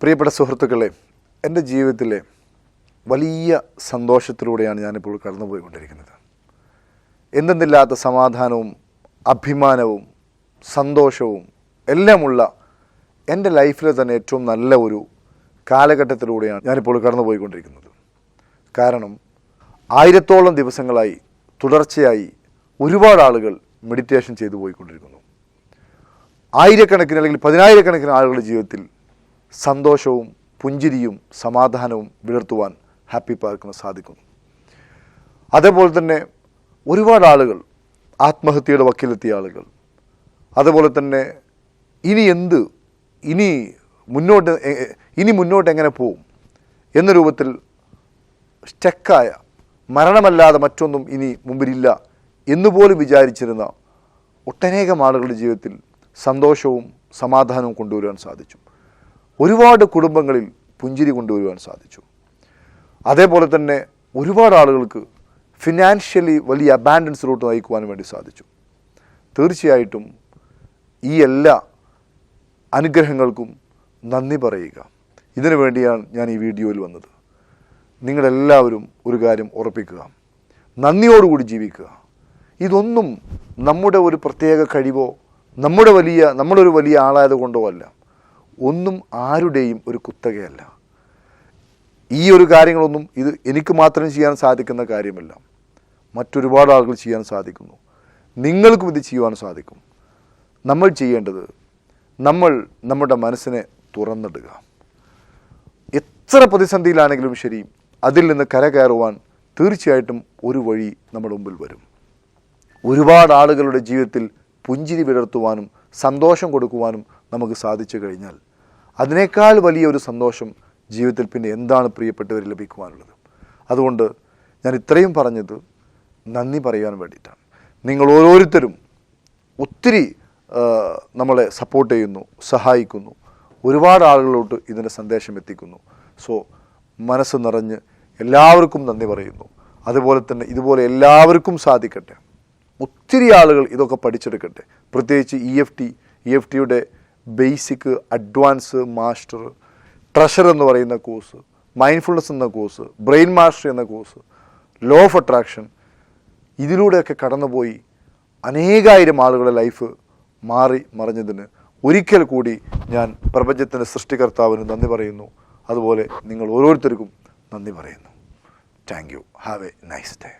പ്രിയപ്പെട്ട സുഹൃത്തുക്കളെ എന്റെ ജീവിതത്തിലെ വലിയ സന്തോഷത്തിലൂടെയാണ് ഞാനിപ്പോൾ കടന്നുപോയിക്കൊണ്ടിരിക്കുന്നത്. എന്തെന്നില്ലാത്ത സമാധാനവും അഭിമാനവും സന്തോഷവും എല്ലാമുള്ള എന്റെ ലൈഫിലെ തന്നെ ഏറ്റവും നല്ല ഒരു കാലഘട്ടത്തിലൂടെയാണ് ഞാനിപ്പോൾ കടന്നുപോയിക്കൊണ്ടിരിക്കുന്നത്. കാരണം ആയിരത്തോളം ദിവസങ്ങളായി തുടർച്ചയായി ഒരുപാട് ആളുകൾ മെഡിറ്റേഷൻ ചെയ്തു പോയിക്കൊണ്ടിരിക്കുന്നു. ആയിരക്കണക്കിന് അല്ലെങ്കിൽ പതിനായിരക്കണക്കിന് ആളുകളുടെ ജീവിതത്തിൽ സന്തോഷവും പുഞ്ചിരിയും സമാധാനവും വിളർത്തുവാൻ ഹാപ്പി പാർക്കിന് സാധിക്കുന്നു. അതേപോലെ തന്നെ ഒരുപാട് ആളുകൾ ആത്മഹത്യയുടെ വക്കിലെത്തിയ ആളുകൾ അതുപോലെ തന്നെ ഇനി എന്ത് ഇനി മുന്നോട്ട് ഇനി മുന്നോട്ട് എങ്ങനെ പോവും എന്ന രൂപത്തിൽ സ്റ്റക്കായ മരണമല്ലാതെ മറ്റൊന്നും ഇനി മുമ്പിലില്ല എന്നുപോലും വിചാരിച്ചിരുന്ന ഒട്ടനേകം ആളുകളുടെ ജീവിതത്തിൽ സന്തോഷവും സമാധാനവും കൊണ്ടുവരുവാൻ സാധിച്ചു. ഒരുപാട് കുടുംബങ്ങളിൽ പുഞ്ചിരി കൊണ്ടുവരുവാൻ സാധിച്ചു. അതേപോലെ തന്നെ ഒരുപാട് ആളുകൾക്ക് ഫിനാൻഷ്യലി വലിയ അബാൻഡൻസിലോട്ട് നയിക്കുവാൻ വേണ്ടി സാധിച്ചു. തീർച്ചയായിട്ടും ഈ എല്ലാ അനുഗ്രഹങ്ങൾക്കും നന്ദി പറയുക. ഇതിനു വേണ്ടിയാണ് ഞാൻ ഈ വീഡിയോയിൽ വന്നത്. നിങ്ങളെല്ലാവരും ഒരു കാര്യം ഉറപ്പിക്കുക. നന്ദിയോടുകൂടി ജീവിക്കുക. ഇതൊന്നും നമ്മുടെ ഒരു പ്രത്യേക കഴിവോ നമ്മുടെ വലിയ നമ്മളൊരു വലിയ ആളായത് കൊണ്ടോ അല്ല. ഒന്നും ആരുടെയും ഒരു കുത്തകയല്ല. ഈ ഒരു കാര്യങ്ങളൊന്നും ഇത് എനിക്ക് മാത്രം ചെയ്യാൻ സാധിക്കുന്ന കാര്യമല്ല. മറ്റൊരുപാട് ആളുകൾ ചെയ്യാൻ സാധിക്കുന്നു. നിങ്ങൾക്കും ഇത് ചെയ്യുവാൻ സാധിക്കും. നമ്മൾ ചെയ്യേണ്ടത് നമ്മൾ നമ്മുടെ മനസ്സിനെ തുറന്നിടുക. എത്ര പ്രതിസന്ധിയിലാണെങ്കിലും ശരി അതിൽ നിന്ന് കരകയറുവാൻ തീർച്ചയായിട്ടും ഒരു വഴി നമ്മുടെ മുമ്പിൽ വരും. ഒരുപാട് ആളുകളുടെ ജീവിതത്തിൽ പുഞ്ചിരി വിടർത്തുവാനും സന്തോഷം കൊടുക്കുവാനും നമുക്ക് സാധിച്ചു കഴിഞ്ഞാൽ അതിനേക്കാൾ വലിയൊരു സന്തോഷം ജീവിതത്തിൽ പിന്നെ എന്താണ് പ്രിയപ്പെട്ടവർ ലഭിക്കുവാനുള്ളത്. അതുകൊണ്ട് ഞാൻ ഇത്രയും പറഞ്ഞത് നന്ദി പറയാൻ വേണ്ടിയിട്ടാണ്. നിങ്ങൾ ഓരോരുത്തരും ഒത്തിരി നമ്മളെ സപ്പോർട്ട് ചെയ്യുന്നു സഹായിക്കുന്നു. ഒരുപാട് ആളുകളോട്ട് ഇതിന്റെ സന്ദേശം എത്തിക്കുന്നു. സോ മനസ്സ് നിറഞ്ഞ് എല്ലാവർക്കും നന്ദി പറയുന്നു. അതുപോലെ തന്നെ ഇതുപോലെ എല്ലാവർക്കും സാധിക്കട്ടെ. ഒത്തിരി ആളുകൾ ഇതൊക്കെ പഠിച്ചെടുക്കട്ടെ. പ്രത്യേകിച്ച് E F T E F ടിയുടെ ബേസിക് അഡ്വാൻസ് മാസ്റ്റർ ട്രഷർ എന്ന് പറയുന്ന കോഴ്സ് മൈൻഡ്ഫുൾനെസ് എന്ന കോഴ്സ് ബ്രെയിൻ മാസ്റ്റർ എന്ന കോഴ്സ് ലോ ഓഫ് അട്രാക്ഷൻ ഇതിലൂടെയൊക്കെ കടന്നുപോയി അനേകായിരം ആളുകളുടെ ലൈഫ് മാറി മറിഞ്ഞതിന് ഒരിക്കൽ കൂടി ഞാൻ പ്രപഞ്ചത്തിന്റെ സൃഷ്ടികർത്താവിന് നന്ദി പറയുന്നു. അതുപോലെ നിങ്ങൾ ഓരോരുത്തർക്കും നന്ദി പറയുന്നു. Thank you have a nice day